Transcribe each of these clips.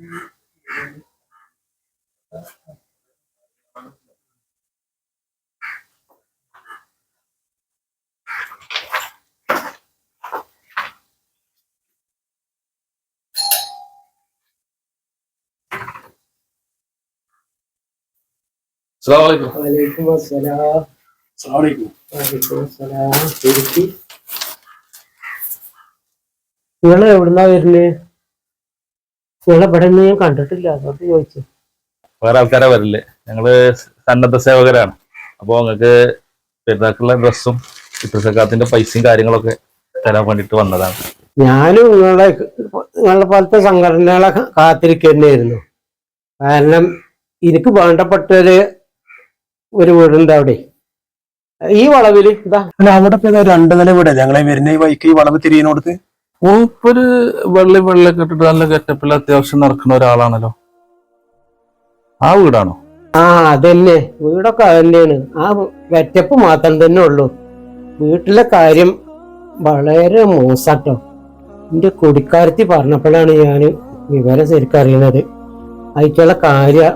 നിങ്ങൾ എവിടുന്നാ വരുന്നത് നിങ്ങളെ ഇവിടെ ഒന്നും ഞാൻ കണ്ടിട്ടില്ല. അതോട്ട് ചോദിച്ചു. വേറെ ആൾക്കാരെ വരില്ലേ ഞങ്ങൾ സന്നദ്ധ സേവകരാണ്. അപ്പൊ നിങ്ങൾക്ക് പെരുന്നാക്കുള്ള ഡ്രസ്സും ചിത്രസക്കാത്തിന്റെ പൈസയും കാര്യങ്ങളൊക്കെ തരാൻ വേണ്ടിട്ട് വന്നതാണ്. ഞാനും നിങ്ങളെ നിങ്ങളെ പോലത്തെ സംഘടനകളെ കാത്തിരിക്കുന്നതായിരുന്നു കാരണം എനിക്ക് വേണ്ടപ്പെട്ടൊരു ഒരു വീടുണ്ട് അവിടെ. ഈ വളവിൽ ഇതാ. അവിടെ രണ്ടു രണ്ട് നില വീടാ ഞങ്ങളെ വരുന്ന ഈ വൈക്ക് ഈ വളവ് തിരിയുന്നോടത്ത്? മൂപ്പര് വെള്ളി വെള്ളൊക്കെ ഇട്ടിട്ട് നല്ല ഗെറ്റപ്പിൽ അത്യാവശ്യം നടക്കുന്ന ഒരാളാണല്ലോ. ആ വീടാണോ? ആ അതന്നെ. വീടൊക്കെ അതന്നെയാണ്. ആ വെറ്റപ്പ് മാത്രം തന്നെ ഉള്ളൂ. വീട്ടിലെ കാര്യം വളരെ മോശട്ടോ. എന്റെ കുടിക്കാരത്തി പറഞ്ഞപ്പോഴാണ് ഞാൻ വിവരം ശരിക്കും അറിയുന്നത് അതിക്കുള്ള കാര്യം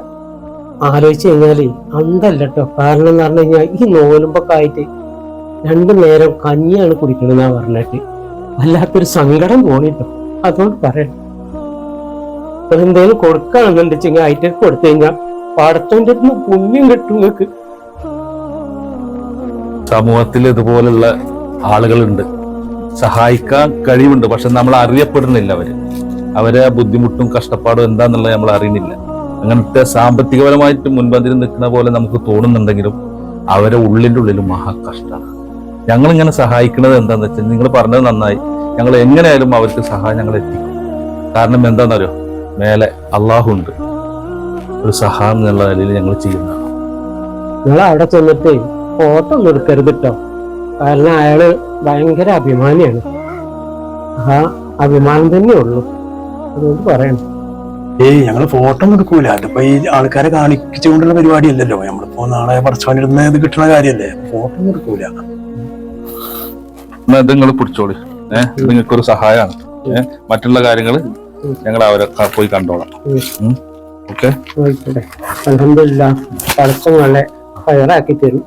ആലോചിച്ച് കഴിഞ്ഞാൽ അന്തല്ലോ കാരണം എന്ന് പറഞ്ഞു കഴിഞ്ഞാൽ ഈ നോലുമ്പൊക്കെ ആയിട്ട് രണ്ടു നേരം കഞ്ഞിയാണ് കുടിക്കണെന്നാ പറഞ്ഞിട്ട്. വല്ലാത്തൊരു സങ്കടം തോന്നിട്ടോ. അതുകൊണ്ട് പറയണം. എന്തെങ്കിലും കൊടുക്കുകയാണെന്നുണ്ടെച്ചെങ്കിൽ ആയിട്ട് കൊടുത്തു കഴിഞ്ഞാൽ പാടത്തോന്റെ പുണ്യം കിട്ടും നിങ്ങൾക്ക്. സമൂഹത്തിൽ ഇതുപോലുള്ള ആളുകളുണ്ട്. സഹായിക്കാൻ കഴിവുണ്ട് പക്ഷെ നമ്മൾ അറിയപ്പെടുന്നില്ല അവർ. അവരെ ബുദ്ധിമുട്ടും കഷ്ടപ്പാടും എന്താന്നുള്ളത് നമ്മൾ അറിയുന്നില്ല. അങ്ങനത്തെ സാമ്പത്തികപരമായിട്ട് മുൻപന്തിരി നിൽക്കുന്ന പോലെ നമുക്ക് തോന്നുന്നുണ്ടെങ്കിലും അവരെ ഉള്ളിന്റെ ഉള്ളിൽ മഹാ കഷ്ടമാണ് ഞങ്ങൾ ഇങ്ങനെ സഹായിക്കുന്നത് എന്താണെന്ന് വെച്ചാൽ നിങ്ങൾ പറഞ്ഞത് നന്നായി. ഞങ്ങൾ എങ്ങനെയായാലും അവർക്ക് സഹായം ഞങ്ങൾ എത്തിക്കും. കാരണം എന്താണെന്നറിയോ മേലെ അള്ളാഹു ഉണ്ട് ഒരു സഹായം എന്നുള്ള നിലയിൽ ഞങ്ങൾ ചെയ്യുന്നതാണ്. നിങ്ങൾ അവിടെ ചെന്നിട്ട് ഫോട്ടോ ഒന്നും എടുക്കരുത് കേട്ടോ കാരണം അയാൾ ഭയങ്കര അഭിമാനിയാണ്. ആ അഭിമാനം തന്നെ ഉള്ളു. അതുകൊണ്ട് പറയണം. ഏയ് ഞങ്ങൾ ഫോട്ടോ ഒന്നും എടുക്കൂല. അതിപ്പോ ഈ ആൾക്കാരെ കാണിച്ചുകൊണ്ടുള്ള പരിപാടിയല്ലല്ലോ. നമ്മളിപ്പോ നാളെ പറച്ചോനിരുന്ന് ഇത് കിട്ടുന്ന കാര്യല്ലേ? ഫോട്ടോ ഒന്നും എടുക്കൂല. എന്നാ ഇത് നിങ്ങൾ പിടിച്ചോളി. ഏഹ് നിങ്ങൾക്കൊരു സഹായമാണ് ഏഹ് മറ്റുള്ള കാര്യങ്ങൾ ഞങ്ങൾ അവരെ പോയി കണ്ടോളാം. ഓക്കെ? അലഹമില്ല പടച്ചം നല്ല ഫയറാക്കി തരും.